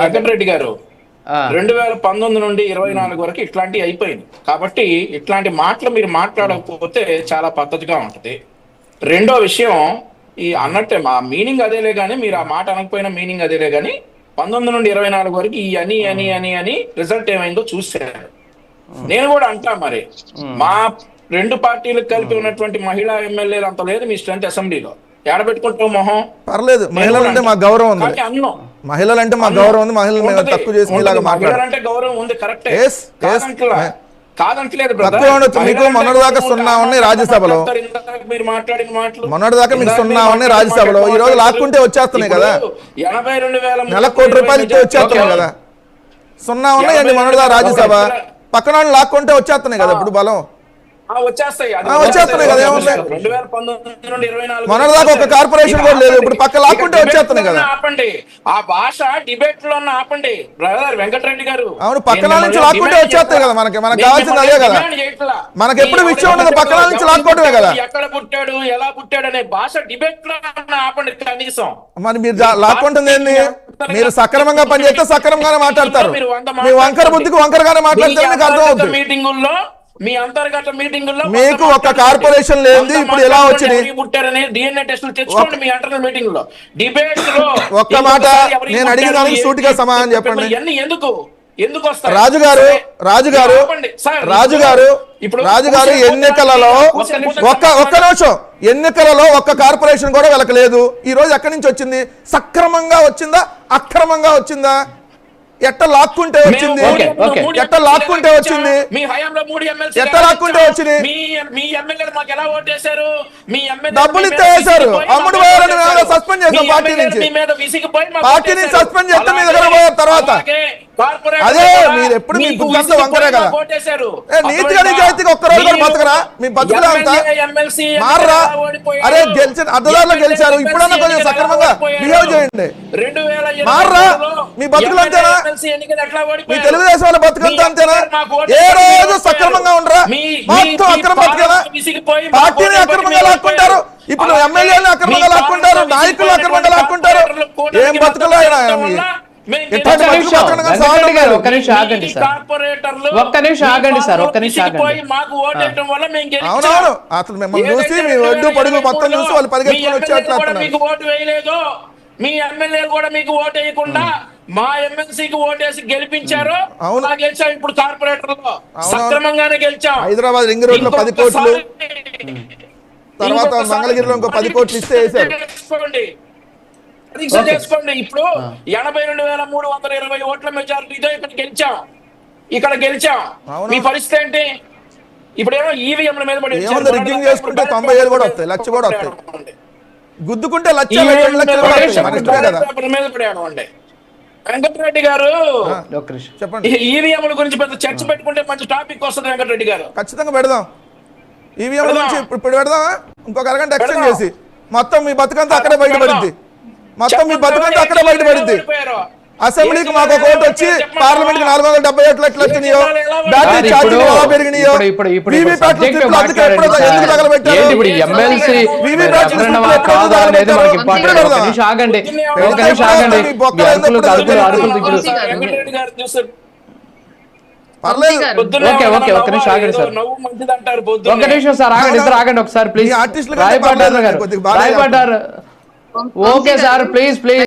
వెంకటరెడ్డి గారు రెండు వేల పంతొమ్మిది నుండి ఇరవై నాలుగు వరకు ఇట్లాంటివి అయిపోయింది. కాబట్టి ఇట్లాంటి మాటలు మీరు మాట్లాడకపోతే చాలా పద్ధతిగా ఉంటది. రెండో విషయం ఈ అన్నట్టే మా మీనింగ్ అదేలే కానీ మీరు ఆ మాట అనకపోయినా మీనింగ్ అదేలే కానీ పంతొమ్మిది నుండి ఇరవై నాలుగు వరకు ఈ అని అని అని అని రిజల్ట్ ఏమైందో చూశారు. నేను కూడా అంటా మరి మా రెండు పార్టీలకు కలిపి ఉన్నటువంటి మహిళా ఎమ్మెల్యేలు అంత లేదు మీ స్ట్రెంత్ అసెంబ్లీలో. ఏడబెట్టుకుంటాం మొహం? పర్లేదు మహిళలంటే మాకు గౌరవం ఉంది. అన్నం మహిళలంటే మాకు గౌరవం ఉంది మహిళలు. తక్కువ చేసి ఇలాగ గౌరవం ఉంది కరెక్టే. కాదంటలేదు. తక్కువ ఉండొచ్చు. మీకు మొన్నటి దాకా సున్నా. ఉన్నాయి రాజ్యసభలో. మాట్లాడతారు. ఇందాక మీరు మాట్లాడిన మాటలు మొన్నటి దాకా మీకు సున్నా ఉన్నాయి రాజ్యసభలో. ఈ రోజు లాక్కుంటే వచ్చేస్తున్నాయి కదా. ఎనభై రెండు వేల నెల కోటి రూపాయలు ఇస్తే వచ్చేస్తున్నాయి కదా సున్నా ఉన్నాయండి మొన్నటిదా రాజ్యసభ పక్కన లాక్కుంటే వచ్చేస్తున్నాయి కదా ఇప్పుడు బలం వచ్చేస్తున్నాయి కదా, ఒక కార్పొరేషన్ కూడా లేదు. ఇప్పుడు పక్క లాక్కుంటే ఇక వచ్చేస్తున్నాయి కదా. ఆపండి ఆ భాష డిబేట్లో ఆపండి బ్రదర్ వెంకటరెడ్డి గారు అవును, పక్కన నుంచి లాక్కుంటే వచ్చేస్తాయి. కదా మనకి. మనకు నేను కావాల్సింది అదే మిమ్మల్ని కదా. మనకి ఎప్పుడు విషయం ఉండదు, పక్కన నుంచి ఎవరు లాక్కోవడమే కదా. ఎక్కడ పుట్టాడు ఎలా పుట్టాడు అనే భాష డిబేట్లో ఆపండి కనీసం మరి మీరు లాక్కుంటుంది ఏంది మీరు సక్రమంగా పనిచేస్తే సక్రమంగానే మాట్లాడతారు మీ వంకర. బుద్ధికి వంకరగానే మాట్లాడితే మీకు అర్థం అవుతుంది మీటింగుల్లో మీ అంతర్గత మీటింగుల్లో మీకు ఒక కార్పొరేషన్ లేనిది ఇప్పుడు ఎలా వచ్చినాయి? పుట్టారని డిఎన్ఏ టెస్టులు తెచ్చుకోండి మీ అంటర్నల్ మీటింగ్లో డిబేట్లో ఒక్క మాట నేను అడిగిన దానికి సూటిగా సమాధానం చెప్పండి. ఇవన్నీ ఎందుకు? ఎందుకు వస్తాయి రాజు గారు సరే, రాజు గారు ఆపండి. సార్, రాజు ఇప్పుడు- గారు ఇప్పుడు రాజు గారు కూర్చొని ఎన్నికలలో ఒక్క ఒక్క నిమిషం. ఎన్నికలలో ఒక్క కార్పొరేషన్ కూడా వెళ్ళకలేదు. ఈ రోజు ఎక్కడి నుంచి వచ్చింది? సక్రమంగా వచ్చిందా? అక్రమంగా వచ్చిందా? ఎట్ట లాక్కుంటే వచ్చింది ఎట్ట లాక్కుంటే. వచ్చింది మీ హయాంలో మూడు ఎమ్మెల్సీ ఎట్ట లాక్కుంటే వచ్చింది? మీ మీ ఎమ్మెల్యేలు మాకు ఎలా ఓటేశారు మీ ఎమ్మెల్యేలు డబ్బులు ఇస్తే వేశారు. అమ్ముడు పోయారని. మేము సస్పెండ్ చేశాం మీ పార్టీ నుంచి. మీ మీద విసిగిపోయి మాకు పార్టీ నుంచి. సస్పెండ్ చేస్తే మీ దగ్గర పోయారు తర్వాత. అదే మీరు ఎప్పుడు మీ మీకు బుద్ధంతా వంకరే కదా. నీతిగా? నిజాయితీగా ఒక్క రోజు కూడా బతకరా? మీ బతుకులే అంతా? ఎమ్మెల్యే, మారరా? అరే, గెలిచిన అడ్డదారులు గెలిచారు. ఇప్పుడన్నా కొంచెం సక్రమంగా? బిహేవ్ చేయండి. రెండు వేల ఇరవై మారరా? మీ బతుకులు అంతేనా? ఎమ్మెల్యే, మీ? తెలుగుదేశం వాళ్ళ బతుకంతా అంతేనా ఏ రోజు సక్రమంగా. ఉండరా మొత్తం అక్రమ బతికేనా పార్టీని అక్రమంగా. లాక్కుంటారు ఇప్పుడు ఎమ్మెల్యేలు అక్రమంగా లాక్కుంటారు నాయకులు అక్రమంగా లాక్కుంటారు ఏం బతుకులు ఆయన ఒక్క నిమిషం. ఆగండి సార్. కార్పొరేటర్లు ఒక్క నిమిషం మీ ఆగండి సార్, ఒక్క నిమిషం ఆగండి. అవునవును అసలు మిమ్మల్ని చూసి మీ ఒడ్డు పొడుగు మొత్తం చూసి వాళ్ళు పరిగెత్తుకొని మీ ఎమ్మెల్యేలు కూడా మీకు ఓటు వేయకుండా మా ఎమ్మెల్సీకి ఓటేసి గెలిపించారు అవును. గెలిచాం ఇప్పుడు కార్పొరేటర్లో. సక్రమంగానే గెలిచాం. హైదరాబాద్ రింగ్ రోడ్లో పది కోట్లు తర్వాత మంగళగిరిలో ఇంకో పది కోట్లు ఇస్తే పరీక్ష. చేసుకోండి. ఇప్పుడు ఎనభై రెండు వేల మూడు వందల ఇరవై ఓట్ల మెజారిటీతో ఇక్కడ గెలిచాం. ఇక్కడ గెలిచాం. మీ పరిస్థితి ఏంటి? ఇప్పుడేమో ఈవీఎంల మీద పడి rigging చేసుకుంటే తొంభై ఏళ్ళు కూడా వస్తాయి, లక్ష కూడా వస్తాయి. గుద్దుకుంటే లక్ష పేపర్ల మీద పడాడు అండి వెంకటరెడ్డి గారు. చెప్పండి. ఈవీఎంల గురించి పెద్ద చర్చ పెట్టుకుంటే మంచి టాపిక్ వస్తుంది వెంకటరెడ్డి గారు. ఖచ్చితంగా పెడదాం. ఈవీఎం పెడదాం. నుంచి ఇప్పుడు పెడదామా? ఇంకొక అరగంట ఎక్స్టెండ్ పెడదాం. చేసి. మొత్తం మీ బతుకంతా అక్కడే పెడదాం. బయటపడింది మొత్తం మీ బతుకంతా అక్కడే బయటపడింది. అసెంబ్లీకి మాకు ఒక ఓటు వచ్చి పార్లమెంట్కి నాలుగు వందల డెబ్బై ఓట్లు ఎట్లా వచ్చినాయో? బ్యాటరీ ఛార్జీలు ఎలా పెరిగినాయో? ఎందుకు. తగలబెట్టారు? ఆగండి. ఒక నిమిషం బొక్కలు పర్లేదు. ఓకే, ఓకే, ఒక్క నిమిషం నవ్వు, ఆగండి ఏదో సార్. ఒక్క. నిమిషం ఆగండి ఇద్దరు ఆగండి ఒకసారి ప్లీజ్. గారు. Okay sir please please.